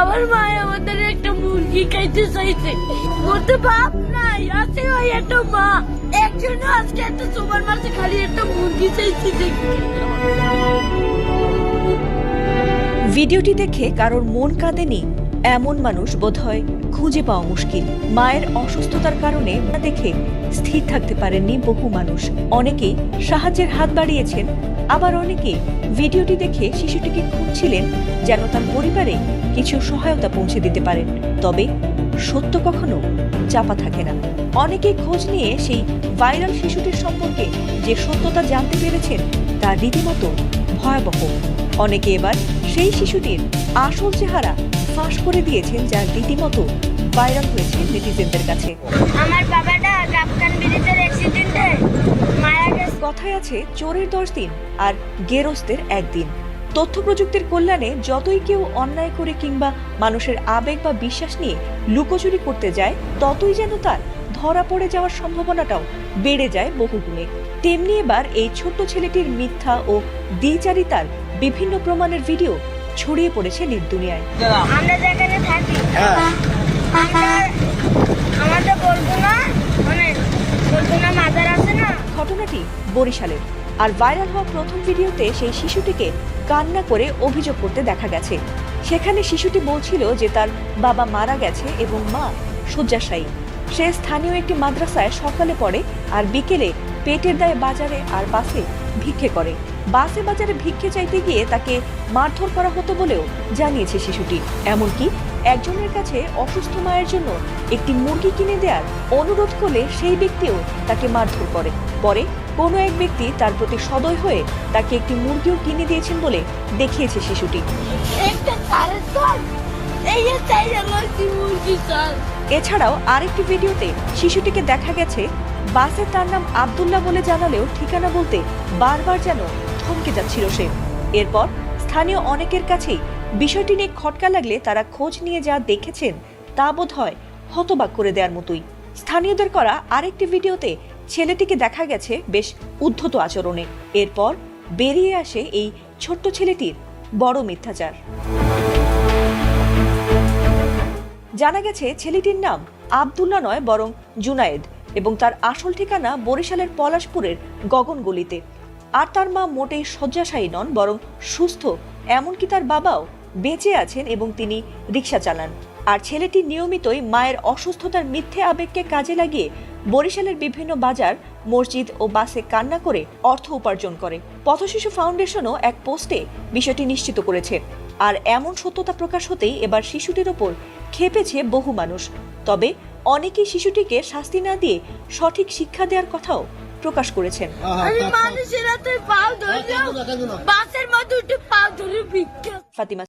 আমার মা আমাদের একটা মুরগি খাইতে চাইছে। বলতে বাপ নাই, আছে ওই একটা মা। একজন আজকে একটা সুপার মার্কেটে খালি একটা মুরগি চাইছে ভিডিওটি দেখে কারোর মন কাঁদেনি, এমন মানুষ বোধহয় খুঁজে পাওয়া মুশকিল। মায়ের অসুস্থতার কারণে তা দেখে স্থির থাকতে পারেননি বহু মানুষ। অনেকেই সাহায্যের হাত বাড়িয়েছেন আবার অনেকে ভিডিওটি দেখে শিশুটিকে খুঁজছিলেন যেন তার পরিবারে কিছু সহায়তা পৌঁছে দিতে পারেন। তবে সত্য কখনো চাপা থাকে না। অনেকে খোঁজ নিয়ে সেই ভাইরাল শিশুটির সম্পর্কে যে সত্যতা জানতে পেরেছেন, তা রীতিমতো ভয়াবহ। অনেকে এবার সেই শিশুটির আসল চেহারা ফাঁস করে দিয়েছেন যা রীতিমতো ভাইরাল হয়েছে নেটিজেনদের কাছে। আমার বাবাটা কথায় আছে চোরের দশ দিন আর গেরস্তের একদিন। তথ্য প্রযুক্তির কল্যাণে যতই কেউ অন্যায় করে কিংবা মানুষের আবেগ বা বিশ্বাস নিয়ে লুকোচুরি করতে যায় ততই যেন তার ধরা পড়ে যাওয়ার সম্ভাবনাটাও বেড়ে যায় বহুগুণে। তেমনি এবার এই ছোট্ট ছেলেটির মিথ্যা ও দ্বিচারিতার বিভিন্ন প্রমাণের ভিডিও ছড়িয়ে পড়েছে নেট দুনিয়ায় আমরা যেখানে থাকি আমরা আমাদের বলব না মানে বলব না মাজার আছে না ঘটনাটি বরিশালের আর ভাইরাল হওয়া প্রথম ভিডিওতে সেই শিশুটিকে কান্না করে অভিযোগ করতে দেখা গেছে। সেখানে শিশুটি বলছিল যে তার বাবা মারা গেছে এবং মা শয্যাশায়ী। সে স্থানীয় একটি মাদ্রাসায় সকালে পড়ে আর বিকেলে পেটের দায়ে বাজারে আর বাসে ভিক্ষে করে। বাসে বাজারে ভিক্ষে চাইতে গিয়ে তাকে মারধর করা হতো বলেও জানিয়েছে শিশুটি। এমনকি একজনের কাছে অসুস্থ মায়ের জন্য একটি মুরগি কিনে দেওয়ার অনুরোধ করলে সেই ব্যক্তিও তাকে মারধর করে। পরে কোনো এক ব্যক্তি তার প্রতি সদয় হয়ে তাকে একটি মুরগিও কিনে দিয়েছেন বলে দেখিয়েছে শিশুটি। এছাড়াও আরেকটি ভিডিওতে শিশুটিকে দেখা গেছে বাসে তার নাম আবদুল্লাহ বলে জানালেও ঠিকানা বলতে বারবার যেন থমকে যাচ্ছিল সে। এরপর স্থানীয় অনেকের কাছেই বিষয়টি নিয়ে খটকা লাগলে তারা খোঁজ নিয়ে যা দেখেছেন তা বোধ হয় হতবাক করে দেওয়ার মতোই। স্থানীয়দের করা আরেকটি ভিডিওতে ছেলেটিকে দেখা গেছে বেশ উদ্ধত আচরণে। এরপর বেরিয়ে আসে এই ছোট্ট ছেলেটির বড় মিথ্যাচার। জানা গেছে ছেলেটির নাম আবদুল্লাহ নয়, বরং জুনায়েদ এবং তার আসল ঠিকানা বরিশালের পলাশপুরের গগনগলিতে। আর তার মা মোটেই শয্যাশায়ী নন, বরং সুস্থ, এমনকি তার বাবাও বেঁচে আছেন এবং তিনি রিক্সা চালান। আর ছেলেটি নিয়মিতই মায়ের অসুস্থতার মিথ্যে আবেগকে কাজে লাগিয়ে বরিশালের বিভিন্ন বাজার মসজিদ ও বাসে কান্না করে অর্থ উপার্জন করে পথশিশু ফাউন্ডেশনও এক পোস্টে বিষয়টি নিশ্চিত করেছে আর এমন সত্যতা প্রকাশ হতেই এবার শিশুটির ওপর খেপেছে বহু মানুষ তবে অনেকেই শিশুটিকে শাস্তি না দিয়ে সঠিক শিক্ষা দেওয়ার কথাও প্রকাশ করেছেন ফাতিমা